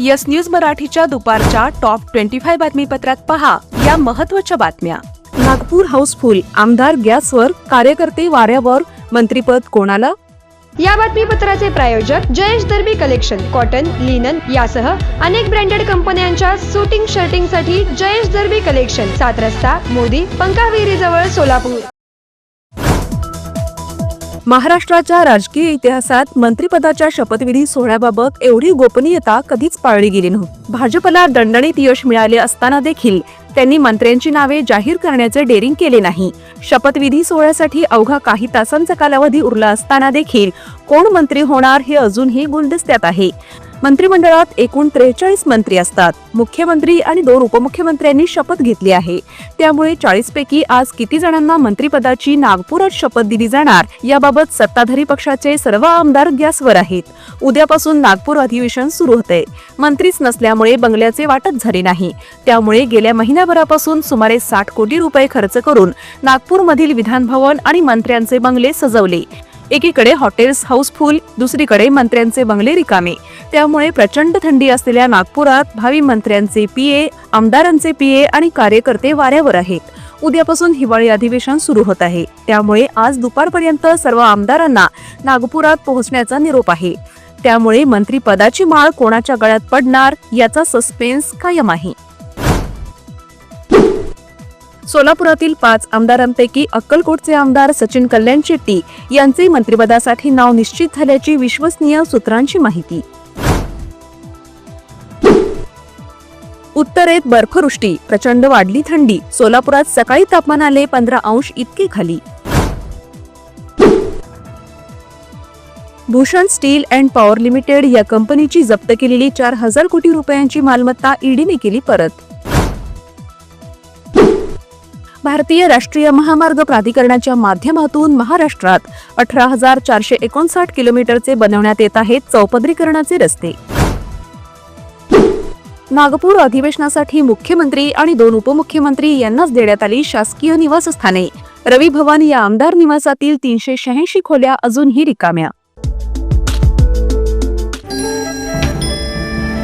Yes news मराठीच्या दुपारच्या top twenty five बातमीपत्रात पहा या महत्त्वाच्या बातम्या. नागपूर हाऊसफुल आमदार गॅसवर कार्यकर्ते वाऱ्यावर मंत्रीपद कोणाला? या बातमीपत्राचे प्रायोजक Jayesh Darbi collection cotton linen यासह अनेक ब्रँडेड कंपन्यांच्या सुटिंग शर्टिंगसाठी जयेश दर्बी कलेक्शन सात रस्ता मोदी पंकाविहिरी जवळ सोलापूर. महाराष्ट्राच्या राजकीय इतिहासात मंत्रिपदाच्या शपथविधी सोहळ्याबाबत एवढी गोपनीयता कधीच पाळली गेली नव्हती. भाजपला दणदणीत यश मिळाले असताना देखील त्यांनी मंत्र्यांची नावे जाहीर करण्याचे डेअरिंग केले नाही. शपथविधी सोहळ्यासाठी अवघा काही तासांचा कालावधी उरला असताना देखील कोण मंत्री होणार हे अजूनही गुलदस्त्यात आहे. मंत्रिमंडळात एकूण त्रेचाळीस मंत्री असतात. मुख्यमंत्री आणि दोन उपमुख्यमंत्र्यांनी शपथ घेतली आहे. त्यामुळे चाळीस पैकी आज किती जणांना मंत्रिपदाची नागपुरात शपथ दिली जाणार याबाबत सत्ताधारी पक्षाचे सर्व आमदार गॅसवर आहेत. उद्यापासून नागपूर अधिवेशन सुरू होते. मंत्रीच नसल्यामुळे बंगल्याचे वाटप झाले नाही. त्यामुळे गेल्या महिन्याभरापासून सुमारे साठ कोटी रुपये खर्च करून नागपूरमधील विधान भवन आणि मंत्र्यांचे बंगले सजवले. एकीकडे हॉटेल्स हाऊसफुल दुसरीकडे मंत्र्यांचे बंगले रिकामे. त्यामुळे प्रचंड थंडी असलेल्या नागपुरात भावी मंत्र्यांचे पीए आमदारांचे पीए आणि कार्यकर्ते वाऱ्यावर आहेत. उद्यापासून हिवाळी अधिवेशन सुरू होत आहे. त्यामुळे आज दुपारपर्यंत सर्व आमदारांना नागपुरात पोहोचण्याचा निरोप आहे. त्यामुळे मंत्रिपदाची माळ कोणाच्या गळ्यात पडणार याचा सस्पेन्स कायम आहे. सोलापुरातील पाच आमदारांपैकी अक्कलकोटचे आमदार सचिन कल्याण शेट्टी यांचे मंत्रिपदासाठी नाव निश्चित झाल्याची विश्वसनीय सूत्रांची माहिती. उत्तरेत बर्फवृष्टी प्रचंड वाढली थंडी सोलापुरात सकाळी तापमान आले पंधरा अंश इतके खाली. Bhushan steel and power limited या कंपनीची जप्त केलेली चार हजार कोटी रुपयांची मालमत्ता ईडीने केली परत. भारतीय राष्ट्रीय महामार्ग प्राधिकरणाच्या माध्यमातून महाराष्ट्रात अठरा हजार चारशे एकोणसाठ किलोमीटरचे बनवण्यात येत आहेत चौपदरीकरणाचे रस्ते. नागपूर अधिवेशनासाठी मुख्यमंत्री आणि दोन उपमुख्यमंत्री यांनाच देण्यात आली शासकीय निवासस्थाने. रवी भवन या आमदार निवासातील तीनशे शहाऐंशी खोल्या अजूनही रिकाम्या.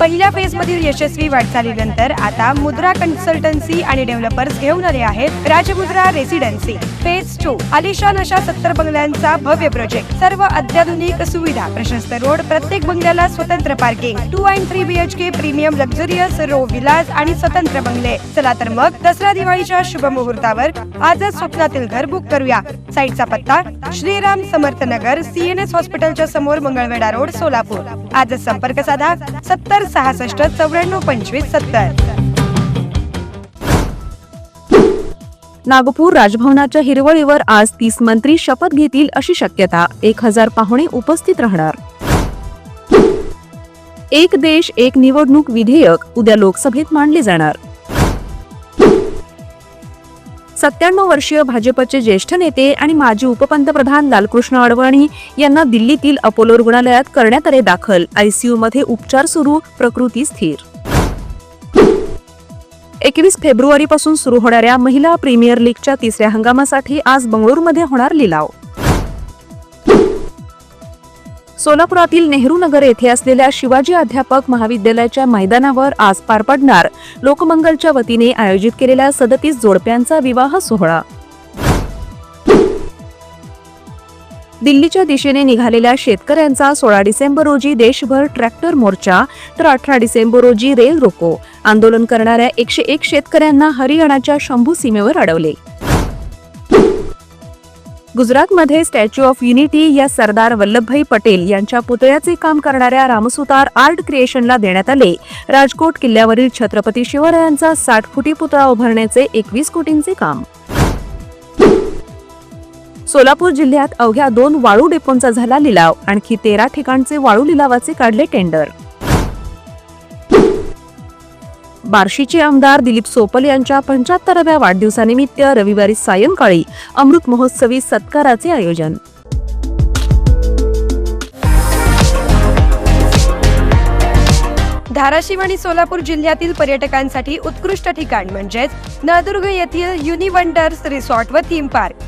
पहिल्या फेजमधील यशस्वी वाटचालीनंतर आता मुद्रा कन्सल्टन्सी आणि डेव्हलपर्स घेऊन आले आहेत राजमुद्रा रेसिडेन्सी. फेज टू आलिशान अशा सत्तर बंगल्यांचा भव्य प्रोजेक्ट सर्व अत्याधुनिक सुविधा प्रशस्त रोड प्रत्येक बंगल्याला स्वतंत्र parking two and three BHK premium luxurious row villas आणि स्वतंत्र बंगले. चला तर मग दसरा दिवाळीच्या शुभ मुहूर्तावर आजच स्वप्नातील घर बुक करूया. साईटचा पत्ता श्रीराम समर्थ नगर सीएनएस हॉस्पिटलच्या समोर मंगळवेढा रोड सोलापूर. आजच संपर्क साधा सत्तर सहासष्ट चौऱ्याण्णव पंचवीस सत्तर. नागपूर राजभवनाच्या हिरवळीवर आज तीस मंत्री शपथ घेतील अशी शक्यता. एक हजार पाहुणे उपस्थित राहणार. एक देश एक निवडणूक विधेयक उद्या लोकसभेत मांडले जाणार. सत्त्याण्णव वर्षीय भाजपचे ज्येष्ठ नेते आणि माजी उपपंतप्रधान लालकृष्ण अडवाणी यांना दिल्लीतील अपोलो रुग्णालयात करण्यात आले दाखल. आयसीयू मध्ये उपचार सुरू प्रकृती स्थिर. एकवीस फेब्रुवारीपासून सुरू होणाऱ्या महिला प्रीमियर लीगच्या तिसऱ्या हंगामासाठी आज बंगळुरूमध्ये होणार लिलाव. सोलापुरातील नेहरू नगर येथे असलेल्या शिवाजी अध्यापक महाविद्यालयाच्या मैदानावर आज पार पडणार. लोकमंगलच्या वतीने आयोजित केलेल्या सदतीस जोडप्यांचा विवाह सोहळा. दिल्लीच्या दिशेने निघालेल्या शेतकऱ्यांचा सोळा डिसेंबर रोजी देशभर ट्रॅक्टर मोर्चा तर अठरा डिसेंबर रोजी रेल रोको. आंदोलन करणाऱ्या एकशे एक शेतकऱ्यांना हरियाणाच्या शंभू सीमेवर अडवले. गुजरातमध्ये स्टॅच्यू ऑफ युनिटी या सरदार वल्लभभाई पटेल यांच्या पुतळ्याचे काम करणाऱ्या रामसुतार आर्ट क्रिएशनला देण्यात आले. राजकोट किल्ल्यावरील छत्रपती शिवरायांचा साठ फुटी पुतळा उभारण्याचे एकवीस कोटींचे काम. सोलापूर जिल्ह्यात अवघ्या दोन वाळू डेपोंचा झाला लिलाव. आणखी तेरा ठिकाणचे वाळू लिलावाचे काढले टेंडर. बार्शीचे आमदार दिलीप सोपल यांच्या पंच्याहत्तराव्या वाढदिवसानिमित्त रविवारी सायंकाळी अमृत महोत्सवी सत्काराचे आयोजन. धाराशिव आणि सोलापूर जिल्ह्यातील पर्यटकांसाठी उत्कृष्ट ठिकाण म्हणजेच नळदुर्ग येथील युनिवंडर्स रिसॉर्ट व थीम पार्क.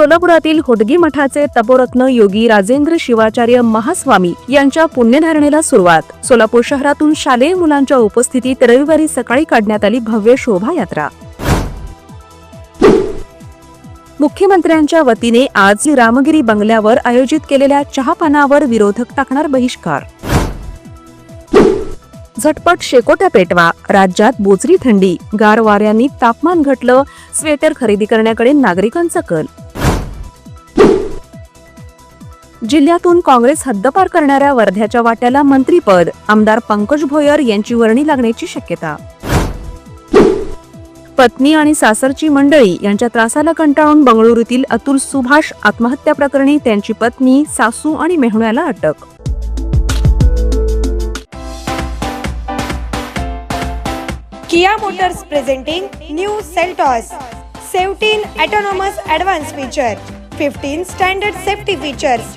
सोलापुरातील होडगी मठाचे तपोरत्न योगी राजेंद्र शिवाचार्य महास्वामी यांच्या पुण्यधारणेला सुरुवात. सोलापूर शहरातून शालेय मुलांच्या उपस्थितीत रविवारी सकाळी काढण्यात आली भव्य शोभायात्रा. मुख्यमंत्र्यांच्या वतीने आज रामगिरी बंगल्यावर आयोजित केलेल्या चहापानावर विरोधक टाकणार बहिष्कार. झटपट शेकोट्या पेटवा राज्यात बोचरी थंडी गार वाऱ्यांनी तापमान घटलं स्वेटर खरेदी करण्याकडे नागरिकांचा कल. जिल्ह्यातून काँग्रेस हद्दपार करणाऱ्या वर्ध्याच्या वाट्याला मंत्रीपद. आमदार पंकज भोयर यांची वर्णी लागण्याची शक्यता. पत्नी आणि सासरची मंडळी यांच्या त्रासाला कंटाळून बंगळुरूतील अतुल सुभाष आत्महत्या प्रकरणी त्यांची पत्नी सासू आणि मेहुण्याला अटक. Kia motors presenting new Seltos. Seventeen autonomous advance feature fifteen standard safety features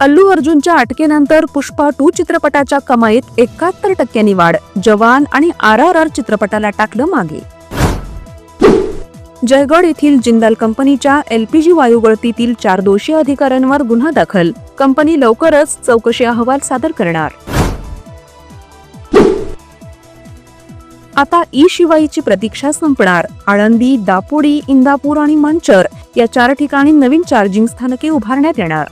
Allu अर्जुनच्या अटकेनंतर पुष्पा टू चित्रपटाच्या कमाईत एकाहत्तर टक्क्यांनी वाढ. जवान आणि आर आर आर चित्रपटाला टाकलं मागे. जयगड येथील जिंदाल कंपनीच्या एलपीजी वायू गळतीतील चार दोषी अधिकाऱ्यांवर गुन्हा दाखल. कंपनी लवकरच चौकशी अहवाल सादर करणार. आता ई शिवाईची प्रतीक्षा संपणार. आळंदी दापोडी इंदापूर आणि मंचर या चार ठिकाणी नवीन चार्जिंग स्थानके उभारण्यात येणार.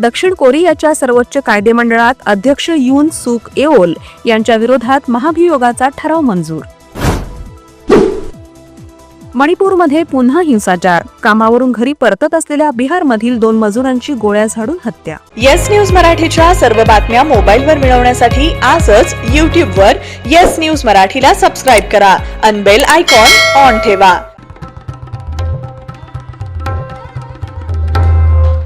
दक्षिण कोरियाच्या सर्वोच्च कायदेमंडळात अध्यक्ष युन सुक एओल यांच्या विरोधात महाभियोगाचा ठराव मंजूर. मणिपूरमध्ये पुन्हा हिंसाचार. कामावरून घरी परतत असलेल्या बिहारमधील दोन मजुरांची गोळ्या झाडून हत्या. येस न्यूज मराठीच्या सर्व बातम्या मोबाईलवर मिळवण्यासाठी आजच यूट्यूबवर येस न्यूज मराठीला सबस्क्राईब करा. अनबेल आयकॉन ऑन ठेवा.